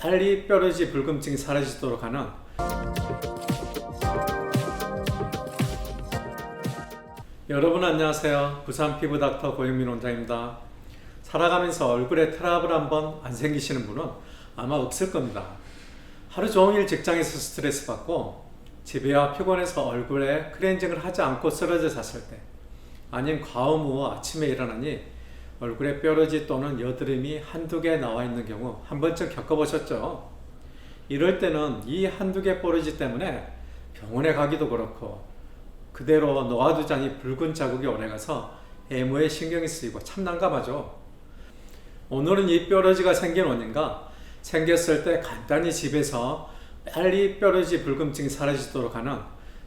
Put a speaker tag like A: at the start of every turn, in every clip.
A: 빨리 뾰루지 불금증이 사라지도록 하는 여러분 안녕하세요. 부산 피부 닥터 고영민 원장입니다. 살아가면서 얼굴에 트러블 한번 안 생기시는 분은 아마 없을 겁니다. 하루 종일 직장에서 스트레스 받고 집에 와 피곤해서 얼굴에 클렌징을 하지 않고 쓰러져 잤을 때 아니면 과음 후 아침에 일어나니 얼굴에 뾰루지 또는 여드름이 한두 개 나와 있는 경우 한 번쯤 겪어보셨죠? 이럴 때는 이 한두 개 뾰루지 때문에 병원에 가기도 그렇고 그대로 놓아두자니 붉은 자국이 오래가서 해모에 신경이 쓰이고 참 난감하죠. 오늘은 이 뾰루지가 생긴 원인과 생겼을 때 간단히 집에서 빨리 뾰루지 불금증이 사라지도록 하는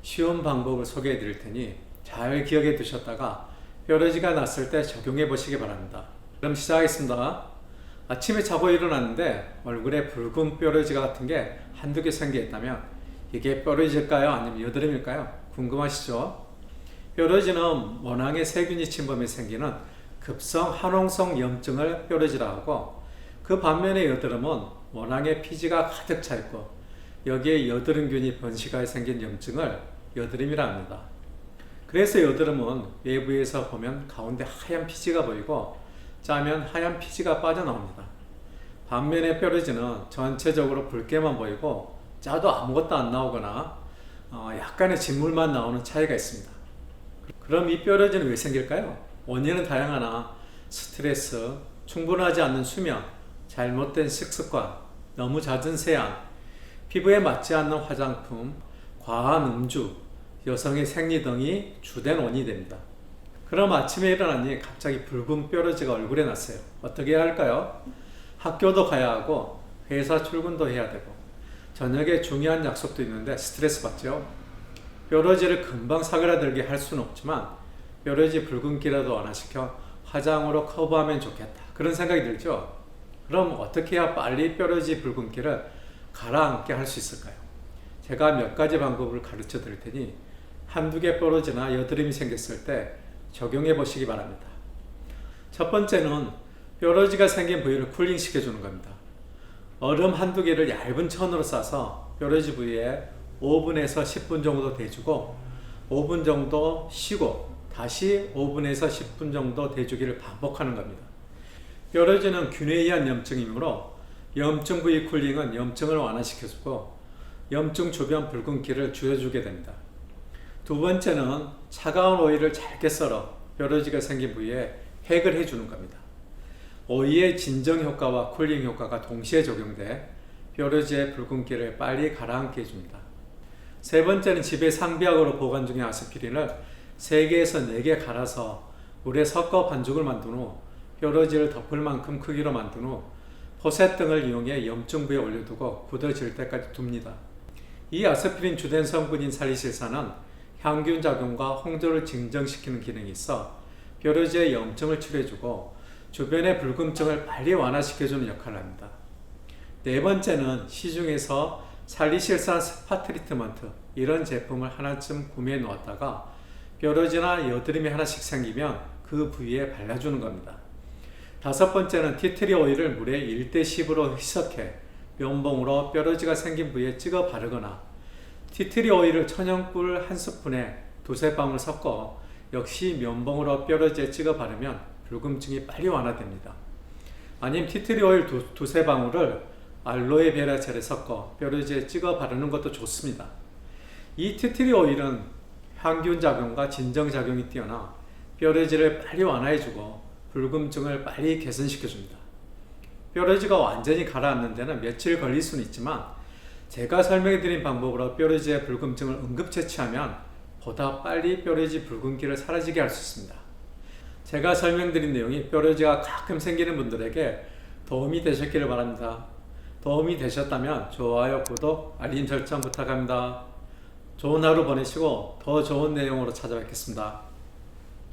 A: 쉬운 방법을 소개해 드릴 테니 잘 기억해 두셨다가 뾰루지가 났을 때 적용해 보시기 바랍니다. 그럼 시작하겠습니다. 아침에 자고 일어났는데 얼굴에 붉은 뾰루지 같은 게 한두 개 생겨 있다면 이게 뾰루지일까요? 아니면 여드름일까요? 궁금하시죠? 뾰루지는 모낭의 세균이 침범해 생기는 급성 한홍성 염증을 뾰루지라 하고 그 반면에 여드름은 모낭에 피지가 가득 차 있고 여기에 여드름균이 번식하여 생긴 염증을 여드름이라 합니다. 그래서 여드름은 외부에서 보면 가운데 하얀 피지가 보이고 짜면 하얀 피지가 빠져나옵니다. 반면에 뾰루지는 전체적으로 붉게만 보이고 짜도 아무것도 안 나오거나 어, 약간의 진물만 나오는 차이가 있습니다. 그럼 이 뾰루지는 왜 생길까요? 원인은 다양하나 스트레스, 충분하지 않는 수면, 잘못된 식습관, 너무 잦은 세안, 피부에 맞지 않는 화장품, 과한 음주, 여성의 생리 등이 주된 원인이 됩니다. 그럼 아침에 일어나니 갑자기 붉은 뾰루지가 얼굴에 났어요. 어떻게 해야 할까요? 학교도 가야 하고 회사 출근도 해야 되고 저녁에 중요한 약속도 있는데 스트레스 받죠. 뾰루지를 금방 사그라들게 할 수는 없지만 뾰루지 붉은기라도 완화시켜 화장으로 커버하면 좋겠다. 그런 생각이 들죠. 그럼 어떻게 해야 빨리 뾰루지 붉은기를 가라앉게 할 수 있을까요? 제가 몇 가지 방법을 가르쳐 드릴 테니 한두 개 뾰루지나 여드름이 생겼을 때 적용해 보시기 바랍니다. 첫 번째는 뾰루지가 생긴 부위를 쿨링 시켜 주는 겁니다. 얼음 한두 개를 얇은 천으로 싸서 뾰루지 부위에 5분에서 10분 정도 대주고 5분 정도 쉬고 다시 5분에서 10분 정도 대주기를 반복하는 겁니다. 뾰루지는 균에 의한 염증이므로 염증 부위 쿨링은 염증을 완화시켜주고 염증 주변 붉은기를 줄여주게 됩니다. 두 번째는 차가운 오이를 잘게 썰어 뾰루지가 생긴 부위에 핵을 해주는 겁니다. 오이의 진정 효과와 쿨링 효과가 동시에 적용돼 뾰루지의 붉은기를 빨리 가라앉게 해줍니다. 세 번째는 집에 상비약으로 보관 중인 아스피린을 3개에서 4개 갈아서 물에 섞어 반죽을 만든 후 뾰루지를 덮을 만큼 크기로 만든 후 포셋 등을 이용해 염증 부에 올려두고 굳어질 때까지 둡니다. 이 아스피린 주된 성분인 살리실산은 향균 작용과 홍조를 진정시키는 기능이 있어 뾰루지의 염증을 치료해주고 주변의 불금증을 빨리 완화시켜주는 역할을 합니다. 네 번째는 시중에서 살리실산 스파 트리트먼트 이런 제품을 하나쯤 구매해 놓았다가 뾰루지나 여드름이 하나씩 생기면 그 부위에 발라주는 겁니다. 다섯 번째는 티트리 오일을 물에 1대 10으로 희석해 면봉으로 뾰루지가 생긴 부위에 찍어 바르거나 티트리 오일을 천연꿀 한 스푼에 두세 방울 섞어 역시 면봉으로 뾰루지에 찍어 바르면 불금증이 빨리 완화됩니다. 아니면 티트리 오일 두, 두세 방울을 알로에 베라 젤에 섞어 뾰루지에 찍어 바르는 것도 좋습니다. 이 티트리 오일은 향균 작용과 진정 작용이 뛰어나 뾰루지를 빨리 완화해주고 불금증을 빨리 개선시켜줍니다. 뾰루지가 완전히 가라앉는 데는 며칠 걸릴 수는 있지만 제가 설명해드린 방법으로 뾰루지의 불금증을 응급 채취하면 보다 빨리 뾰루지 붉은기를 사라지게 할 수 있습니다. 제가 설명드린 내용이 뾰루지가 가끔 생기는 분들에게 도움이 되셨기를 바랍니다. 도움이 되셨다면 좋아요, 구독, 알림 설정 부탁합니다. 좋은 하루 보내시고 더 좋은 내용으로 찾아뵙겠습니다.